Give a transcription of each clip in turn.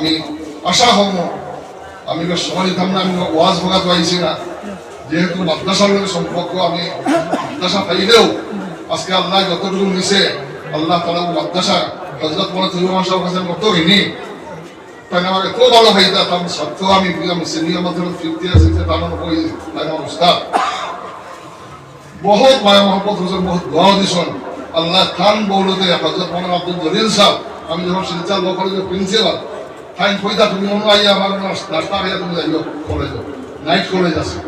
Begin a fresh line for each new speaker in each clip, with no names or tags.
আমি আশা হব আমি দিতাম না আমি ওয়াজ ভোগাতে পাইছি না। যেহেতু মাদ্রাসার সম্পর্ক, আমি মাদ্রাসা পাইলেও আজকে আল্লাহ যতটুকু নিছে আল্লাহ তালা মাদ্রাসা হজরত মনে তুলমান সাহেব কাছে কত ঋণী তাই আমার এত ভালো ভাইতা তার সত্ত্বেও আমি বুঝলাম সিনিয়র মধ্যে ফিফটি আছে তার ওই তাই আমার বহুত মায়া মহব্বত হোসেন বহুত দোয়া দিছন। আল্লাহ খান বৌলতে হজরত মোহাম্মদ আব্দুল জলিল সাহেব, আমি যখন শিলচর ল কলেজের প্রিন্সিপাল তাই কইতা তুমি অন্য আইয়া আমার নাস্তা খাইয়া তুমি যাইও, কলেজ। নাইট কলেজ আছে।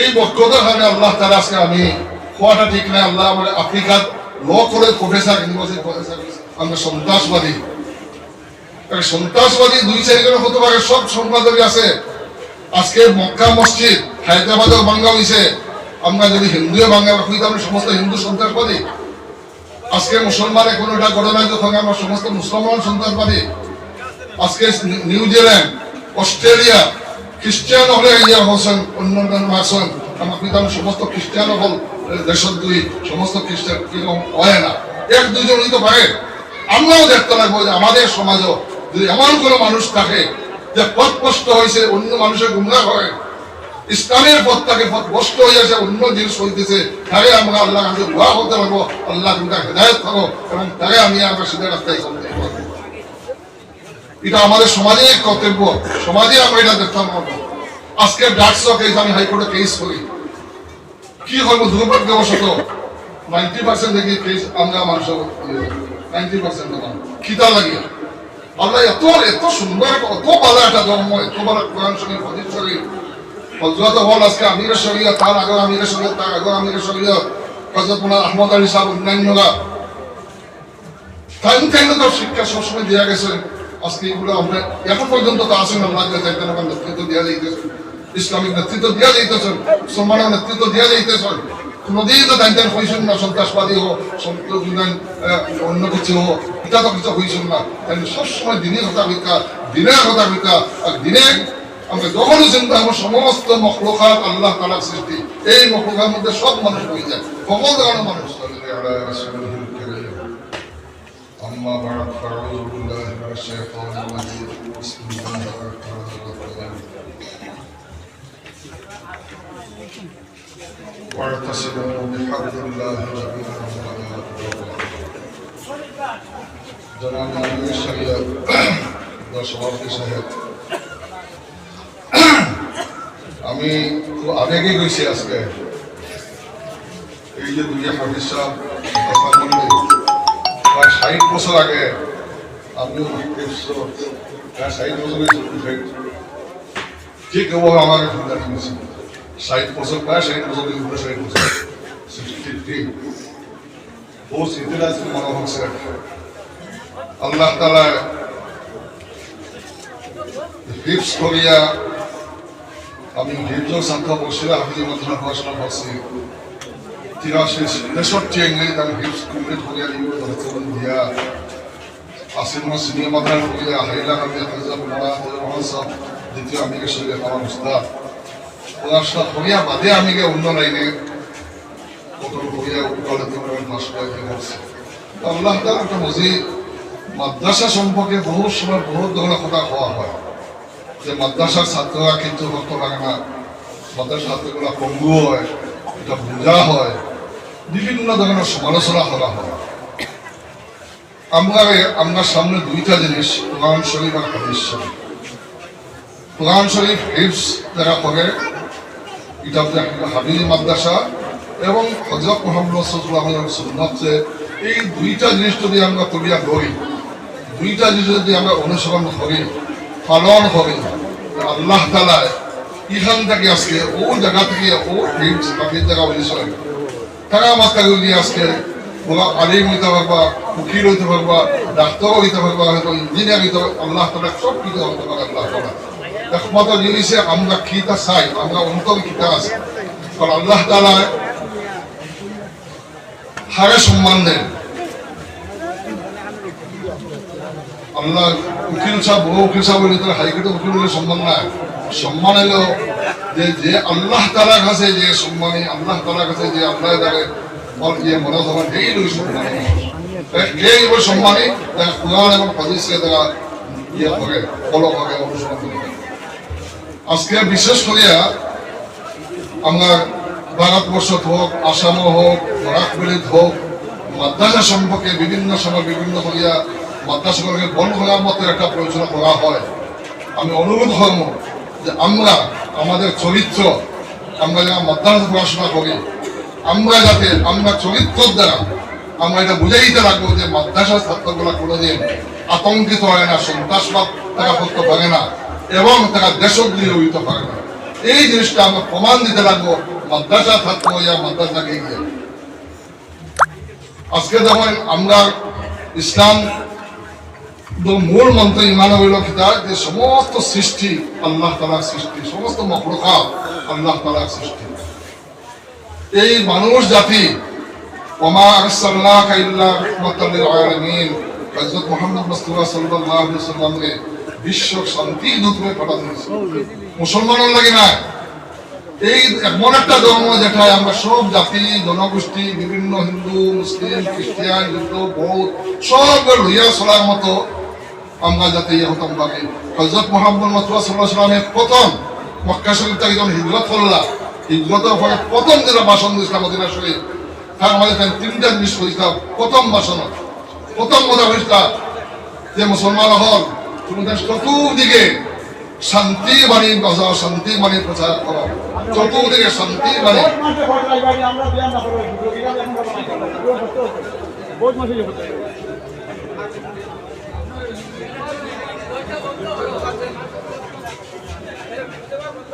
এই বক্তব্যের কারণে আল্লাহ তারা আজকে আমি খোয়াটা ঠিক নাই, আল্লাহ আমার আফ্রিকার law college professor university professor আমরা সন্ত্রাসবাদী। সন্ত্রাসবাদী দুই চারিজনের হতে পারে সব সম্পাদক আছে। আজকে মক্কা মসজিদ হায়দ্রাবাদেও বাঙ্গা হয়েছে আমরা যদি বাঙ্গা রাখি তাহলে সমস্ত হিন্দু সন্ত্রাসবাদী? আজকে মুসলমানে কোনো একটা ঘটনা যখন আমরা সমস্ত মুসলমান সন্ত্রাসবাদী আজকে নিউজিল্যান্ড অস্ট্রেলিয়া খ্রিস্টান হলে ইয়া হোসেন অন্য অন্যান্য আসন আমার পিতাম সমস্ত খ্রিস্টান হল দেশের দুই, সমস্ত খ্রিস্টান, কীরকম হয় না। এক দুজন তো পারে। আমরাও দেখতে লাগবো যে আমাদের সমাজও যদি এমন কোনো মানুষ থাকে যে পথ কষ্ট হয়েছে অন্য মানুষের গুমরা হয়, ইসলামের পথটাকে পথ কষ্ট আছে অন্য জিনিস হইতেছে তারে আমরা আল্লাহ কাছে দোয়া করতে পারব আল্লাহ তুমি হেদায়ত করো, এবং তারে আমি আমরা সিধা রাস্তায় চলতে এটা আমাদের সমাজে কর্তব্য। সমাজে আমরা এটা দেখতাম আজকে ডাকস কেস আমি হাইকোর্টে কেস করি। কি করব দুর্ভাগ্যবশত নাইনটি পার্সেন্ট দেখি কেস আমরা মানুষ নাইনটি পার্সেন্ট খিতা লাগিয়া। আল্লাহ এত এত সুন্দর, এত ভালো একটা ধর্ম, এত ভালো কোরআন শরীফ, হদিস শরীফ। হজরত হল আজকে আমিরের শরীয় তার আগে আমিরের শরীয় তার আগে আমিরের শরীয় হজরত মোলা আহমদ আলী সাহেব, অন্যান্যরা। টাইম টাইম তো শিক্ষা সবসময় দেওয়া গেছে। আজকে এগুলো আমরা এখন পর্যন্ত তো আসেন আল্লাহ চাইতেন আমার নেতৃত্ব দেওয়া যাইতেছে ইসলামিক নেতৃত্ব দেওয়া যাইতেছেন মুসলমানের নেতৃত্ব দেওয়া যাইতেছেন। কোনোদিন হোক অন্য কিছু হোক কিছু না। সবসময় কথা কথা আর দিনে আমরা চিন্তা সমস্ত মখলুকাত আল্লাহ তালার সৃষ্টি, এই মখলুকার মধ্যে সব মানুষ হয়ে যায়। সকল ধরনের মানুষ أما بعد فأعوذ بالله من الشيطان الرجيم بسم الله الرحمن الرحيم واعتصموا بحبل الله جميعا ولا تفرقوا জনাব নাজমুল শরিয়া সভাপতি সাহেব আমি খুব আবেগে গেছি আজকে এই যে দুই হাফিজ সাহেব কথা বললেন প্রায় ষাট বছর আগে। আমিও প্রায় ষাট বছরের ঠিক এভাবে আমার চিন্তা করেছি ষাট বছর প্রায় ষাট বছর উপরে ষাট বছর সিক্সটি ও স্মৃতিটা আল্লাহ হিপস করিয়া আমি হিপসের সংখ্যা বসিরা হাফিজ মন্ত্রণা পড়াশোনা করছি তিরাশি তেষট্টি ইংরেজি আমি কমপ্লিট করিয়া দিয়া আসিম হাইলা আমি হাজার পড়া মহাসব দ্বিতীয় আমি সঙ্গে আমার বাদে আমি অন্য লাইনে কত করিয়া উত্তরে তোমরা পাশ করাইতে পারছি আল্লাহ তার মাদ্রাসা সম্পর্কে বহু সময় বহু ধরনের কথা হওয়া হয়। যে মাদ্রাসার ছাত্ররা কিন্তু করতে পারে না। মাদ্রাসার ছাত্রগুলো পঙ্গু হয়, এটা বোঝা হয়। বিভিন্ন ধরনের সমালোচনা করা হয়। আমরা আমরা সামনে দুইটা জিনিস কোরআন শরীফ আর হাদিস শরীফ। কোরআন শরীফ হিফস যারা করে, এটা হাবিজ মাদ্রাসা এবং হজরত মোহাম্মদ সুন্নত এই দুইটা জিনিস যদি আমরা করিয়া ধরি, দুইটা জিনিস যদি আমরা অনুসরণ করি, পালন করি, আল্লাহ তালায় এখান থেকে আজকে ও জায়গা থেকে ও হিপস বাকির জায়গা অনুসরণ তারা আমাকে নিয়ে আজকে আলিম হইতে পারবা, উকিল হইতে পারবা ডাক্তারও হইতে পারবা ইঞ্জিনিয়ার হইতে পারবা, আল্লাহ তালা সব কিছু হতে পারে আল্লাহ তালা একমাত্র জিনিসে আমরা কিতা চাই, আমরা অন্তর কিতা আছে? কারণ আল্লাহ তালা হারে সম্মান দেন। আল্লাহ উকিল সাহেব বড় উকিল সাহেব হাইকোর্টে উকিল সম্মান নাই। সম্মান এলো যে যে আল্লাহ তালার কাছে যে সম্মানী, আল্লাহ তালার কাছে যে আল্লাহ লোক সম্মানী। কোরআন এবং ইয়ে করে আজকে বিশেষ করিয়া আমরা ভারতবর্ষ হোক আসাম হোক বরাকবেলিত হোক, মাদ্রাসা সম্পর্কে বিভিন্ন সময় বিভিন্ন করিয়া মাদ্রাসাগুলোকে বন্ধ করার মতো একটা প্রয়োজন করা হয়। আমি অনুরোধ করব যে আমরা, আমাদের চরিত্র, আমরা যারা মাদ্রাসা পড়াশোনা করি, আমরা যাতে, আমরা চরিত্রের দ্বারা, আমরা এটা বুঝে দিতে লাগবো যে মাদ্রাসার ছাত্রগুলা কোনোদিন আতঙ্কিত হয় না, সন্ত্রাসবাদ তারা করতে পারে না এবং তারা দেশগৃহ হইতে পারে না। এই জিনিসটা আমরা প্রমাণ দিতে লাগবো মাদ্রাসা ছাত্র ইয়া মাদ্রাসাকে গিয়ে আজকে যখন আমরা ইসলাম মূল মন্ত্র ইমান হইল যে সমস্ত সৃষ্টি আল্লাহ তালার সৃষ্টি, সমস্ত মকলকা আল্লাহ তালার সৃষ্টি। এই মানুষ জাতি বিশ্ব শান্তি দূত পাঠানো হয়েছে মুসলমানের লাগে না এই এমন একটা ধর্ম যেটায় আমরা সব জাতি, জনগোষ্ঠী, বিভিন্ন হিন্দু, মুসলিম, খ্রিস্টান হিন্দু বৌদ্ধ, সব লইয়া চলার মতো আমরা যাতে ইয়ে হতাম পারি হজরত মোহাম্মদ মতুয়া সাল্লাহ প্রথম মক্কা শরীফ থেকে যখন হিজরত হিজরতের পরে প্রথম যেটা বাসন দিয়েছিলাম মদিনা শরীফ, তার আমাদের এখানে তিনটা জিনিস করেছিলাম প্রথম বাসন প্রথম মজা হয়েছিল যে মুসলমান হল তুমি তার চতুর্দিকে শান্তি বাণী বাজাও শান্তি বাণী প্রচার করো। চতুর্দিকে শান্তি বাণী।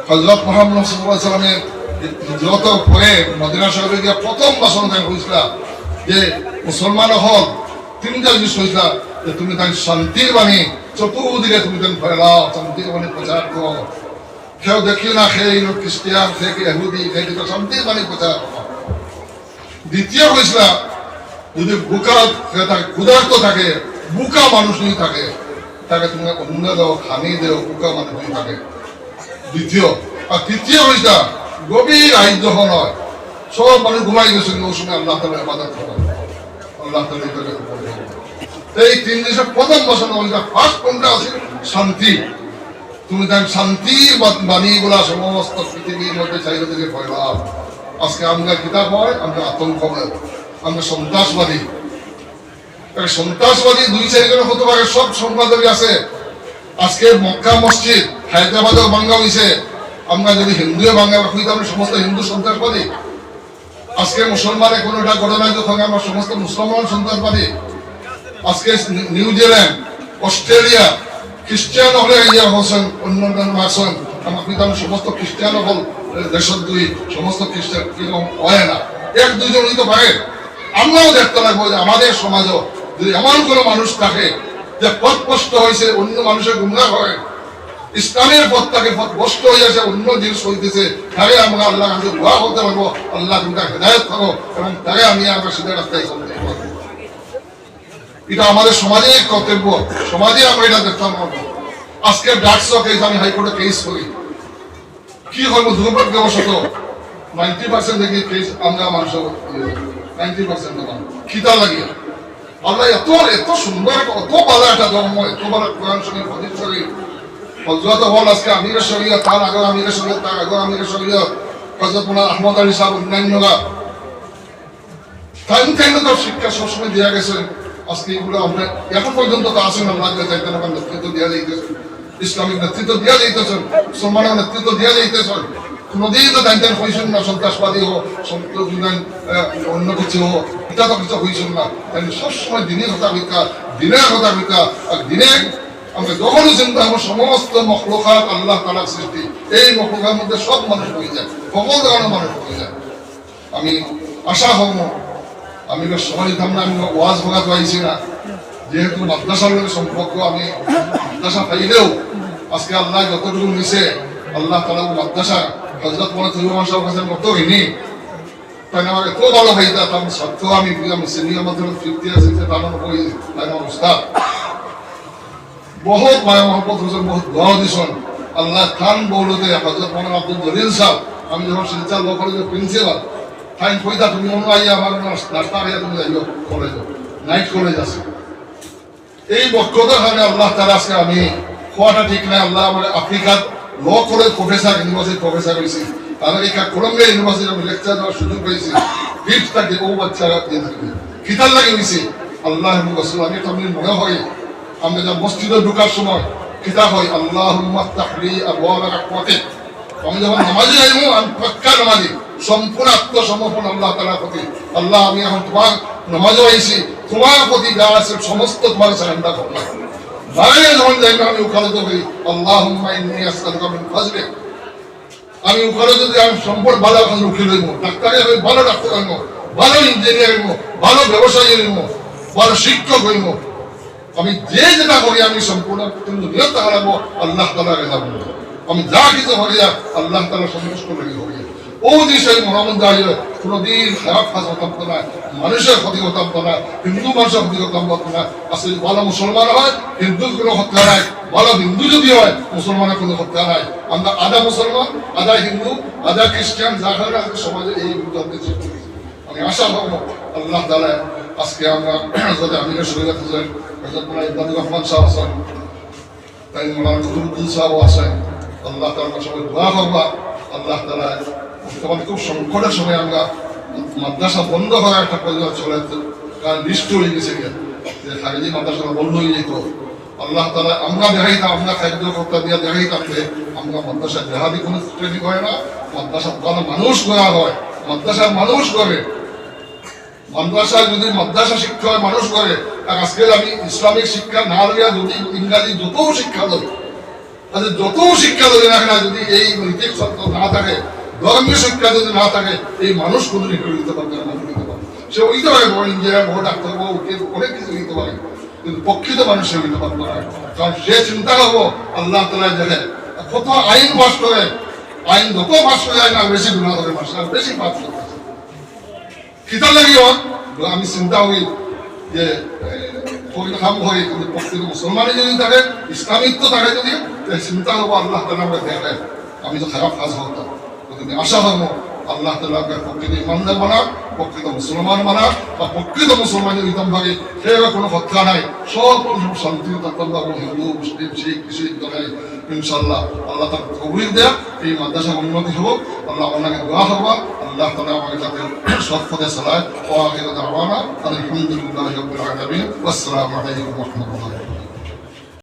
হজরত মোহাম্মদ সাল্লামের হিজরতের পরে মদিনা শহরে গিয়ে প্রথম দেন হয়েছিল যে মুসলমান হল তিনটা জিনিস হয়েছিল যে তুমি তাই শান্তির বাণী চতুর্দিকে তুমি তাই ফেলাও শান্তির বাণী প্রচার করো। কেউ দেখি না সেই খ্রিস্টিয়ান, সে কি এহুদি সেই দিকে শান্তির বাণী প্রচার করো। দ্বিতীয় হয়েছিল যদি বুকা থাকে ক্ষুধার্ত থাকে, বুকা মানুষ যদি থাকে, তাকে তুমি অন্য দেও, খানি দেও, বুকা মানুষ যদি থাকে। দ্বিতীয়, আর তৃতীয় হইতা গভীর আহিত নয়। সব মানুষ ঘুমাই গেছে ওই সময় আল্লাহ তালা ইবাদত আল্লাহ তালা। তো এই তিন জিনিসের প্রথম বছর হইতা ফার্স্ট কোনটা আছে? শান্তি। তুমি শান্তি বাণী গুলা সমস্ত পৃথিবীর মধ্যে থেকে ফেলাও আজকে আমরা কিতাব হয়, আমরা আতঙ্ক আমরা সন্ত্রাসবাদী। সন্ত্রাসবাদী দুই চারিজন হতে পারে সব সংবাদবী আছে। আজকে মক্কা মসজিদ হায়দ্রাবাদেও ভাঙ্গা হয়েছে আমরা যদি হিন্দু ভাঙ্গা রাখি তাহলে সমস্ত হিন্দু সন্ত্রাসবাদী। আজকে মুসলমানের কোনো একটা ঘটনা যখন আমরা সমস্ত মুসলমান সন্ত্রাসবাদী আজকে নিউজিল্যান্ড অস্ট্রেলিয়া খ্রিস্টান হলে ইয়া হোসেন অন্য অন্য আছেন আমার পিতাম সমস্ত খ্রিস্টান হল দেশের দুই, সমস্ত খ্রিস্টান কীরকম হয় না। এক, দুইজন হইতে পারে। আমরাও দেখতে লাগবো যে আমাদের সমাজও যদি এমন কোনো মানুষ থাকে যে পথ স্পষ্ট হয়েছে অন্য মানুষের গুমরা হয়, ইসলামের পথ ভ্রষ্ট হয়ে আছে অন্য জিনিস হইতেছে তারে আমরা আল্লাহ কাছে দোয়া করতে পারব আল্লাহ তুমি তাকে হেদায়ত করো, এবং তাকে আমি আমরা সিধা রাস্তায় চলতে পারব এটা আমাদের সমাজের কর্তব্য। সমাজে আমরা এটা দেখতে পারব আজকে ডাকস কেস আমি হাইকোর্টে কেস করি। কি করব দুর্ভাগ্যবশত নাইনটি পার্সেন্ট দেখি কেস আমরা মানুষের নাইনটি পার্সেন্ট খিতা লাগিয়ে। আমরা এত এত সুন্দর, এত ভালো একটা ধর্ম, এত ভালো কোরআন শরীফ, হাদিস শরীফ। হজরত হল আজকে আমিরের শরীয়ত, তার আগে আমিরের শরীয়ত, তার আগে আমিরের শরীয়ত। হজরত মোলা আহমদ আলী সাহেব অন্যান্যরা টাইম টাইম তো শিক্ষা সবসময় দেওয়া গেছে আজকে এগুলো আমরা এখন পর্যন্ত তো আসেন আল্লাহ চাইতেন আমার নেতৃত্ব দেওয়া যাইতেছে ইসলামিক নেতৃত্ব দেওয়া যাইতেছেন মুসলমানের নেতৃত্ব দেওয়া যাইতেছেন। না অন্য কিছু কিছু না। সবসময় আর দিনে আমরা চিন্তা সমস্ত মখলুকাত আল্লাহ তালার সৃষ্টি, এই মখলুকার মধ্যে সব মানুষ হয়ে যায়, সকল ধরনের মানুষ হয়ে যায়। আমি আশা হব আমি সময় দিতাম না আমি ওয়াজ ভোগাতে পাইছি না। যেহেতু মাদ্রাসার সম্পর্ক, আমি মাদ্রাসা পাইলেও আজকে আল্লাহ যতটুকু নিছে, আল্লাহ তালা মাদ্রাসা হজরত মনে তুই আমার কাছে মতো হইনি তাই আমার এত ভালো ভাইতা তার সত্ত্বেও আমি আমি সিনিয়র ফিফটি আছে তার আমার উস্তাদ। বহুত মায়া হোসেন বহুত দোয়া দিছেন। আল্লাহ খান বৌলতে হজরত মোহাম্মদ আব্দুল জলিল আমি যখন শিলচর ল কলেজের প্রিন্সিপাল তাই কইতা তুমি? অন্য আইয়া আমার নাস্তা খাইয়া তুমি যাইও কলেজ নাইট কলেজ আছে। এই বক্তব্যের কারণে আল্লাহ তারা আজকে আমি হওয়াটা ঠিক নাই। আল্লাহ আমার আফ্রিকার law college professor university professor হয়েছি আমেরিকা কলম্বিয়া ইউনিভার্সিটি আমি লেকচার দেওয়ার সুযোগ পেয়েছি। গিফট থাকে ও বাচ্চারা দিয়ে থাকবে কিতার লাগে হয়েছে আল্লাহ রসুল, আমি তো আমি মনে হয়, আমরা যা মসজিদে ঢুকার সময় কিতাব হয় আল্লাহ তাহলি রাহমাতিক আমি যখন নামাজি যাইব আমি পাক্কা নামাজি। সম্পূর্ণ আত্মসমর্পণ আল্লাহ তালার প্রতি। আল্লাহ, আমি এখন তোমার নামাজও আইছি, তোমার প্রতি যা আছে সমস্ত তোমার সারেন্ডার করলাম। আমি করি আল্লাহ আমি আমি সম্পূর্ণ ভালো এখন ডাক্তারে আমি ভালো ডাক্তার ভালো ইঞ্জিনিয়ার ভালো ব্যবসায়ী হইব ভালো শিক্ষক হইব আমি যে যেটা করি আমি সম্পূর্ণ কিন্তু নিয়ত হারাবো আল্লাহ তালা রেজা আমি যা কিছু হয়ে যা আল্লাহ তালা সন্তুষ্ট হয়ে কোনোদিন খারাপ মানুষের হিন্দু মানুষের হতাম না। ভালো মুসলমান হয়, হিন্দুর কোনো হত্যা নাই ভালো হিন্দু যদি হয়, মুসলমানের কোনো হত্যা নাই। আমরা মুসলমান হিন্দু খ্রিস্টান সমাজে এই আশা করব আল্লাহ আজকে আমরা আছেন, তাই আল্লাহ তালা সবাই দোয়া করবা, আল্লাহ তালা বর্তমানে খুব সংকটের সময় আমরা মাদ্রাসা বন্ধ করার একটা চলে কারণ লিস্ট হয়ে গেছে যে খারিজি মাদ্রাসা বন্ধ হয়ে যেত। আল্লাহ তালা আমরা দেখাইতাম আমরা দিয়ে দেখাইতাম যে আমরা মাদ্রাসা দেহাদি কোনো ট্রেনিং হয় না মাদ্রাসা মানুষ করা হয় মানুষ করে। মাদ্রাসায় যদি মাদ্রাসা শিক্ষা মানুষ করে আজকে আমি ইসলামিক শিক্ষা না লইয়া যদি ইংরাজি যত শিক্ষা লই, তাহলে যত শিক্ষা লই না যদি এই নৈতিক সত্য না থাকে ধর্মীয় শিক্ষা যদি না থাকে, এই মানুষ কোনো নিকট দিতে পারবে না, মানুষ হইতে পারবে সে হইতে পারে বড় ইঞ্জিনিয়ার, বড় ডাক্তার, বড় উকিল, অনেক কিছু হইতে পারে। কিন্তু প্রকৃত মানুষ সে হইতে পারবে না। কারণ সে চিন্তা করব, আল্লাহ তালা দেখে কত আইন পাস করে আইন যত পাস করে যায় না বেশি গুণা করে মানুষ, আর বেশি পাস করে কিতাব লাগিও আমি চিন্তা হই যে পবিত্র কাম হয় কিন্তু প্রকৃত মুসলমানে যদি থাকে ইসলামিক তো থাকে যদি চিন্তা হব আল্লাহ তালা আমরা দেখেন আমি তো খারাপ কাজ হতাম কিন্তু আশা হব আল্লাহ তালা প্রকৃত ইমানদার বানা প্রকৃত মুসলমান বানা বা প্রকৃত মুসলমানের ইতম ভাগে সে কোনো হত্যা নাই। সব কিছু শান্তি তত্ত্ব হিন্দু মুসলিম শিখ কৃষি দোকানে ইনশাল্লাহ আল্লাহ তার কবুল দেয়া, এই মাদ্রাসা উন্নতি হোক আল্লাহ আপনাকে দোয়া হবা। আল্লাহ তালা আমাকে যাতে সৎ পথে চালায় ও আগে দাওয়ানা, আলহামদুলিল্লাহ আসসালামু আলাইকুম রহমতুল্লাহ